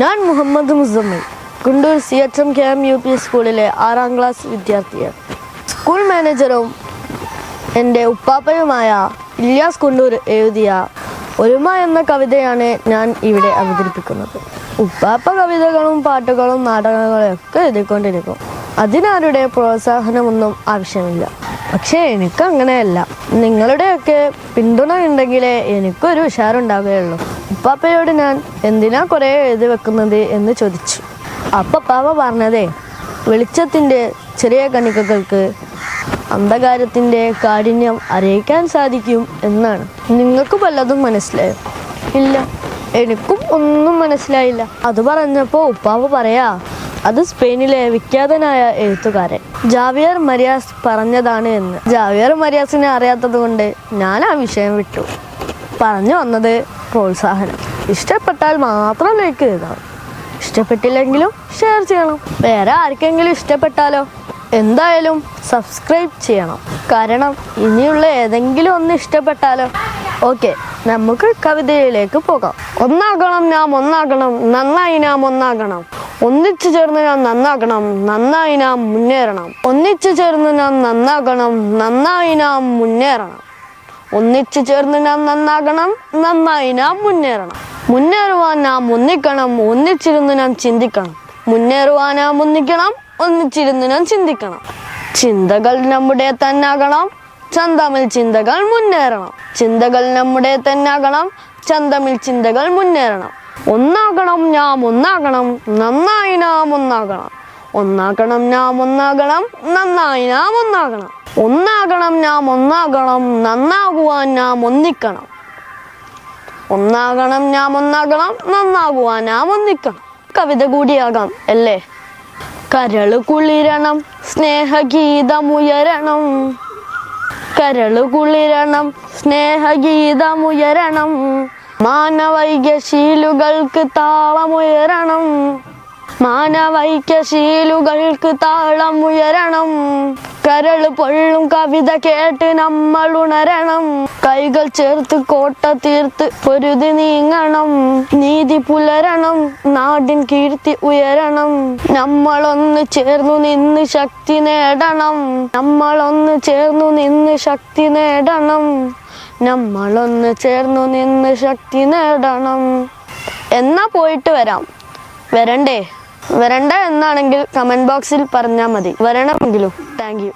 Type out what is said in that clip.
ഞാൻ Muhammad Musammil Guntur C H M K M U P സ്കൂളിലെ ആറാം class വിദ്യാർത്ഥിയാണ്. സ്കൂൾ മാനേജറും എന്റെ ഉപ്പാപ്പയുമായ ഇല്യാസ് കുണ്ടൂർ എഴുതിയ ഒരുമ എന്ന കവിതയാണ് ഞാൻ ഇവിടെ അവതരിപ്പിക്കുന്നത്. ഉപ്പാപ്പ കവിതകളും പാട്ടുകളും നാടകങ്ങളും ഒക്കെ എഴുതിക്കൊണ്ടിരിക്കും. അതിനാരുടെ പ്രോത്സാഹനമൊന്നും ആവശ്യമില്ല. പക്ഷേ എനിക്ക് അങ്ങനെയല്ല നിങ്ങളുടെയൊക്കെ പിന്തുണ ഉണ്ടെങ്കിലേ എനിക്കൊരു ഉഷാറുണ്ടാവുകയുള്ളൂ. ഉപ്പാപ്പയോട് ഞാൻ എന്തിനാ കുറേ എഴുതി വെക്കുന്നത് എന്ന് ചോദിച്ചു. അപ്പ പാവ പറഞ്ഞതേ വെളിച്ചത്തിന്റെ ചെറിയ കണികകൾക്ക് അന്ധകാരത്തിന്റെ കാഠിന്യം അറിയിക്കാൻ സാധിക്കും എന്നാണ്. നിങ്ങൾക്ക് വല്ലതും മനസ്സിലായോ? ഇല്ല. എനിക്കും ഒന്നും മനസ്സിലായില്ല. അത് പറഞ്ഞപ്പോൾ ഉപ്പാവ് പറയാ അത് സ്പെയിനിലെ വിഖ്യാതനായ എഴുത്തുകാരൻ ജാവിയർ മരിയാസ് പറഞ്ഞതാണ് എന്ന്. ജാവിയർ മരിയാസിനെ അറിയാത്തത് കൊണ്ട് ഞാൻ ആ വിഷയം വിട്ടു. പറഞ്ഞു വന്നത് പ്രോത്സാഹനം. ഇഷ്ടപ്പെട്ടാൽ മാത്രം ലൈക്ക് ചെയ്താൽ ഇഷ്ടപ്പെട്ടില്ലെങ്കിലും ഷെയർ ചെയ്യണം. വേറെ ആർക്കെങ്കിലും ഇഷ്ടപ്പെട്ടാലോ? എന്തായാലും സബ്സ്ക്രൈബ് ചെയ്യണം. കാരണം ഇനിയുള്ള ഏതെങ്കിലും ഒന്ന് ഇഷ്ടപ്പെട്ടാലോ? ഓക്കെ നമുക്ക് കവിതയിലേക്ക് പോകാം. ഒന്നാകണം ഞാൻ ഒന്നാകണം. നന്നായി ഞാൻ ഒന്നാകണം. ഒന്നിച്ചു ചേർന്ന് ഞാൻ നന്നാകണം നന്നായി നാം മുന്നേറണം. ഒന്നിച്ചു ചേർന്ന് ഞാൻ നന്നാകണം നന്നായി നാം മുന്നേറണം. ഒന്നിച്ചു ചേർന്ന് നാം നന്നാകണം നന്നായി നാം മുന്നേറണം. മുന്നേറുവാൻ നാം ഒന്നിക്കണം ഒന്നിച്ചിരുന്ന് ഞാൻ ചിന്തിക്കണം. മുന്നേറുവാൻ നാം ഒന്നിക്കണം ഒന്നിച്ചിരുന്ന് ഞാൻ ചിന്തിക്കണം. ചിന്തകൾ നമ്മുടെ തന്നാകണം ചന്തമിൽ ചിന്തകൾ മുന്നേറണം. ചിന്തകൾ നമ്മുടെ തന്നാകണം ചന്തമിൽ ചിന്തകൾ മുന്നേറണം. ഒന്നാകണം ഞാൻ ഒന്നാകണം നന്നായി നാം ഒന്നാകണം. ഒന്നാകണം ഞാൻ ഒന്നാകണം നന്നായി നാം ഒന്നാകണം. ഒന്നാകണം ഞാൻ ഒന്നാകണം നന്നാകുവാൻ നാം ഒന്നിക്കണം. ഒന്നാകണം ഞാൻ ഒന്നാകണം നന്നാകുവാൻ നാം ഒന്നിക്കണം. കവിത കൂടിയാകാം അല്ലേ? കരൾ കുളിരണം സ്നേഹഗീതമുയരണം കരൾ കുളിരണം സ്നേഹഗീതമുയരണം മാനവൈകശീലുകൾക്ക് താളമുയരണം. മാനവൈക്യശീലുകൾക്ക് താളമുയരണം. കരൾ പൊള്ളും കവിത കേട്ട് നമ്മൾ ഉണരണം. കൈകൾ ചേർത്ത് കോട്ട തീർത്ത് പൊരുതി നീങ്ങണം. നീതി പുലരണം നാടിൻ കീർത്തി ഉയരണം. നമ്മളൊന്ന് ചേർന്നു നിന്ന് ശക്തി നേടണം. നമ്മളൊന്ന് ചേർന്നു നിന്ന് ശക്തി നേടണം. നമ്മളൊന്ന് ചേർന്നു നിന്ന് ശക്തി നേടണം. എന്നാ പോയിട്ട് വരാം. വരണ്ടേ? വരണ്ട എന്നാണെങ്കിൽ കമന്റ് ബോക്സിൽ പറഞ്ഞാൽ മതി. വരണമെങ്കിലും? താങ്ക്